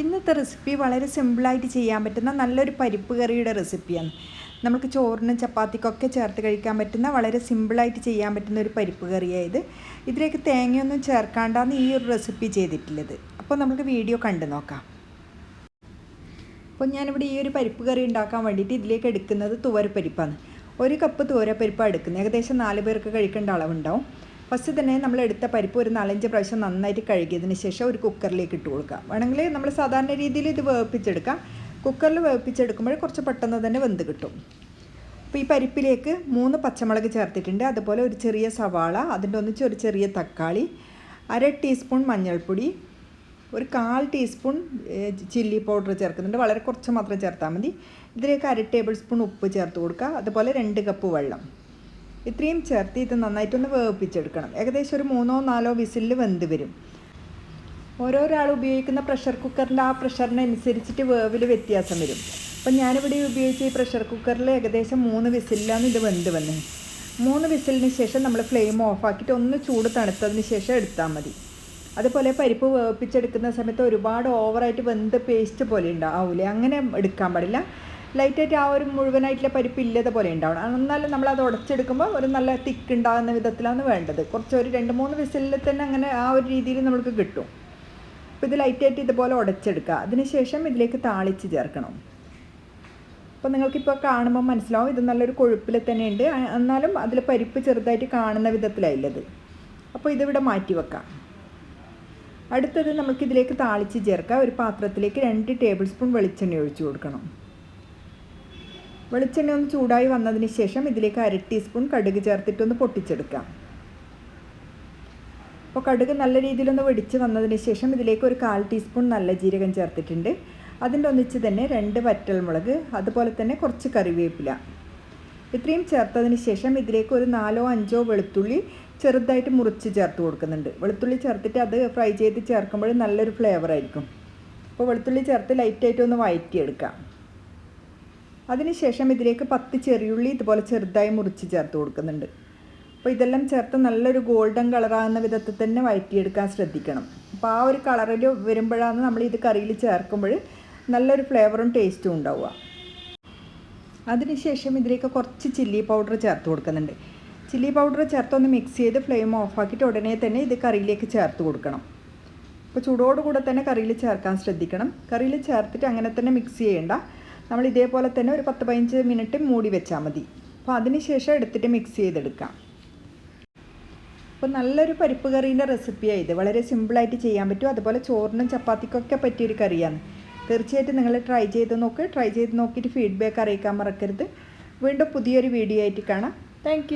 ഇന്നത്തെ റെസിപ്പി വളരെ സിമ്പിളായിട്ട് ചെയ്യാൻ പറ്റുന്ന നല്ലൊരു പരിപ്പ് കറിയുടെ റെസിപ്പിയാണ് നമുക്ക് ചോറിനും ചപ്പാത്തിക്കൊക്കെ ചേർത്ത് കഴിക്കാൻ പറ്റുന്ന വളരെ സിമ്പിളായിട്ട് ചെയ്യാൻ പറ്റുന്ന ഒരു പരിപ്പ് കറിയായത് ഇതിലേക്ക് തേങ്ങയൊന്നും ചേർക്കാണ്ടാണ് ഈ ഒരു റെസിപ്പി ചെയ്തിട്ടുള്ളത്. അപ്പോൾ നമുക്ക് വീഡിയോ കണ്ടു നോക്കാം. അപ്പോൾ ഞാനിവിടെ ഈ ഒരു പരിപ്പ് കറി ഉണ്ടാക്കാൻ വേണ്ടിയിട്ട് ഇതിലേക്ക് എടുക്കുന്നത് തുവരപ്പരിപ്പാണ്. ഒരു കപ്പ് തുവരപ്പരിപ്പാണ് എടുക്കുന്നത്. ഏകദേശം നാല് പേർക്ക് കഴിക്കേണ്ട അളവുണ്ടാവും. ഫസ്റ്റ് തന്നെ നമ്മൾ എടുത്ത പരിപ്പ് ഒരു നാലഞ്ച് പ്രാവശ്യം നന്നായിട്ട് കഴുകിയതിന് ശേഷം ഒരു കുക്കറിലേക്ക് ഇട്ട് കൊടുക്കുക. വേണമെങ്കിൽ നമ്മൾ സാധാരണ രീതിയിൽ ഇത് വേവിപ്പിച്ചെടുക്കാം. കുക്കറിൽ വേവിപ്പിച്ചെടുക്കുമ്പോൾ കുറച്ച് പെട്ടെന്ന് തന്നെ വെന്ത് കിട്ടും. അപ്പോൾ ഈ പരിപ്പിലേക്ക് മൂന്ന് പച്ചമുളക് ചേർത്തിട്ടുണ്ട്. അതുപോലെ ഒരു ചെറിയ സവാള അതിന്റെ ഒന്നിച്ച് ഒരു ചെറിയ തക്കാളി അര ടീസ്പൂൺ മഞ്ഞൾപ്പൊടി ഒരു കാൽ ടീസ്പൂൺ ചില്ലി പൗഡർ ചേർക്കുന്നുണ്ട്. വളരെ കുറച്ച് മാത്രം ചേർത്താൽ മതി. ഇതിലേക്ക് അര ടേബിൾ സ്പൂൺ ഉപ്പ് ചേർത്ത് കൊടുക്കുക. അതുപോലെ രണ്ട് കപ്പ് വെള്ളം. ഇത്രയും ചേർത്ത് ഇത് നന്നായിട്ടൊന്ന് വേവിപ്പിച്ചെടുക്കണം. ഏകദേശം ഒരു മൂന്നോ നാലോ വിസിലിൽ വെന്ത് വരും. ഓരോരാൾ ഉപയോഗിക്കുന്ന പ്രഷർ കുക്കറിന്റെ ആ പ്രഷറിനനുസരിച്ചിട്ട് വേവിൽ വ്യത്യാസം വരും. അപ്പം ഞാനിവിടെ ഉപയോഗിച്ച ഈ പ്രഷർ കുക്കറിൽ ഏകദേശം മൂന്ന് വിസിലിലാണ് ഇത് വെന്ത് വന്നത് മൂന്ന് വിസിലിന് ശേഷം നമ്മൾ ഫ്ലെയിം ഓഫാക്കിയിട്ട് ഒന്ന് ചൂട് തണുത്തതിന് ശേഷം എടുത്താൽ മതി. അതുപോലെ പരിപ്പ് വേവിപ്പിച്ചെടുക്കുന്ന സമയത്ത് ഒരുപാട് ഓവറായിട്ട് വെന്ത് പേസ്റ്റ് പോലെ ഉണ്ടാവില്ലേ അങ്ങനെ എടുക്കാൻ പാടില്ല. ലൈറ്റായിട്ട് ആ ഒരു മുഴുവനായിട്ടുള്ള പരിപ്പ് ഇല്ലാതെ പോലെ ഉണ്ടാവണം. എന്നാലും നമ്മൾ അത് ഉടച്ചെടുക്കുമ്പോൾ ഒരു നല്ല തിക്ക് ഉണ്ടാകുന്ന വിധത്തിലാണ് വേണ്ടത്. കുറച്ച് ഒരു രണ്ട് മൂന്ന് വിസിലിൽ തന്നെ അങ്ങനെ ആ ഒരു രീതിയിൽ നമുക്ക് കിട്ടും. അപ്പോൾ ഇത് ലൈറ്റായിട്ട് ഇതുപോലെ ഉടച്ചെടുക്കുക. അതിനുശേഷം ഇതിലേക്ക് താളിച്ച് ചേർക്കണം. അപ്പോൾ നിങ്ങൾക്കിപ്പോൾ കാണുമ്പോൾ മനസ്സിലാവും ഇത് നല്ലൊരു കൊഴുപ്പിൽ തന്നെ ഉണ്ട് എന്നാലും അതിൽ പരിപ്പ് ചെറുതായിട്ട് കാണുന്ന വിധത്തിലായില്ലത് അപ്പോൾ ഇതിവിടെ മാറ്റി വെക്കാം. അടുത്തത് നമുക്കിതിലേക്ക് താളിച്ച് ചേർക്കാം ഒരു പാത്രത്തിലേക്ക് രണ്ട് ടേബിൾ സ്പൂൺ വെളിച്ചെണ്ണ ഒഴിച്ചു കൊടുക്കണം. വെളിച്ചെണ്ണ ഒന്ന് ചൂടായി വന്നതിന് ശേഷം ഇതിലേക്ക് അര ടീസ്പൂൺ കടുക് ചേർത്തിട്ടൊന്ന് പൊട്ടിച്ചെടുക്കാം. അപ്പോൾ കടുക് നല്ല രീതിയിലൊന്ന് വെടിച്ച് വന്നതിന് ശേഷം ഇതിലേക്ക് ഒരു കാൽ ടീസ്പൂൺ നല്ല ജീരകം ചേർത്തിട്ടുണ്ട്. അതിന്റെ ഒന്നിച്ച് തന്നെ രണ്ട് വറ്റൽമുളക് അതുപോലെ തന്നെ കുറച്ച് കറിവേപ്പില. ഇത്രയും ചേർത്തതിന് ശേഷം ഇതിലേക്ക് ഒരു നാലോ അഞ്ചോ വെളുത്തുള്ളി ചെറുതായിട്ട് മുറിച്ച് ചേർത്ത് കൊടുക്കുന്നുണ്ട്. വെളുത്തുള്ളി ചേർത്തിട്ട് അത് ഫ്രൈ ചെയ്ത് ചേർക്കുമ്പോൾ നല്ലൊരു ഫ്ലേവർ ആയിരിക്കും അപ്പോൾ വെളുത്തുള്ളി ചേർത്ത് ലൈറ്റായിട്ട് ഒന്ന് വഴറ്റിയെടുക്കാം. അതിനുശേഷം ഇതിലേക്ക് പത്ത് ചെറിയുള്ളി ഇതുപോലെ ചെറുതായി മുറിച്ച് ചേർത്ത് കൊടുക്കുന്നുണ്ട്. അപ്പോൾ ഇതെല്ലാം ചേർത്ത് നല്ലൊരു ഗോൾഡൻ കളറാകുന്ന വിധത്തിൽ തന്നെ വഴറ്റിയെടുക്കാൻ ശ്രദ്ധിക്കണം. അപ്പോൾ ആ ഒരു കളറിൽ വരുമ്പോഴാണ് നമ്മൾ ഇത് കറിയിൽ ചേർക്കുമ്പോൾ നല്ലൊരു ഫ്ലേവറും ടേസ്റ്റും ഉണ്ടാവുക. അതിനുശേഷം ഇതിലേക്ക് കുറച്ച് ചില്ലി പൗഡർ ചേർത്ത് കൊടുക്കുന്നുണ്ട്. ചില്ലി പൗഡർ ചേർത്തൊന്ന് മിക്സ് ചെയ്ത് ഫ്ലെയിം ഓഫാക്കിയിട്ട് ഉടനെ തന്നെ ഇത് കറിയിലേക്ക് ചേർത്ത് കൊടുക്കണം. അപ്പോൾ ചൂടോടുകൂടെ തന്നെ കറിയിൽ ചേർക്കാൻ ശ്രദ്ധിക്കണം. കറിയിൽ ചേർത്തിട്ട് അങ്ങനെ തന്നെ മിക്സ് ചെയ്യേണ്ട. നമ്മൾ ഇതേപോലെ തന്നെ ഒരു പത്ത് പതിനഞ്ച് മിനിറ്റ് മൂടി വെച്ചാൽ മതി. അപ്പോൾ അതിന് ശേഷം എടുത്തിട്ട് മിക്സ് ചെയ്തെടുക്കാം. അപ്പോൾ നല്ലൊരു പരിപ്പ് കറീന്റെ റെസിപ്പിയാണ് ഇത്. വളരെ സിമ്പിളായിട്ട് ചെയ്യാൻ പറ്റും. അതുപോലെ ചോറിനും ചപ്പാത്തിക്കൊക്കെ പറ്റിയൊരു കറിയാണ്. തീർച്ചയായിട്ടും നിങ്ങൾ ട്രൈ ചെയ്ത് നോക്ക്. ട്രൈ ചെയ്ത് നോക്കിയിട്ട് ഫീഡ്ബാക്ക് അറിയിക്കാൻ മറക്കരുത്. വീണ്ടും പുതിയൊരു വീഡിയോ ആയിട്ട് കാണാം. താങ്ക്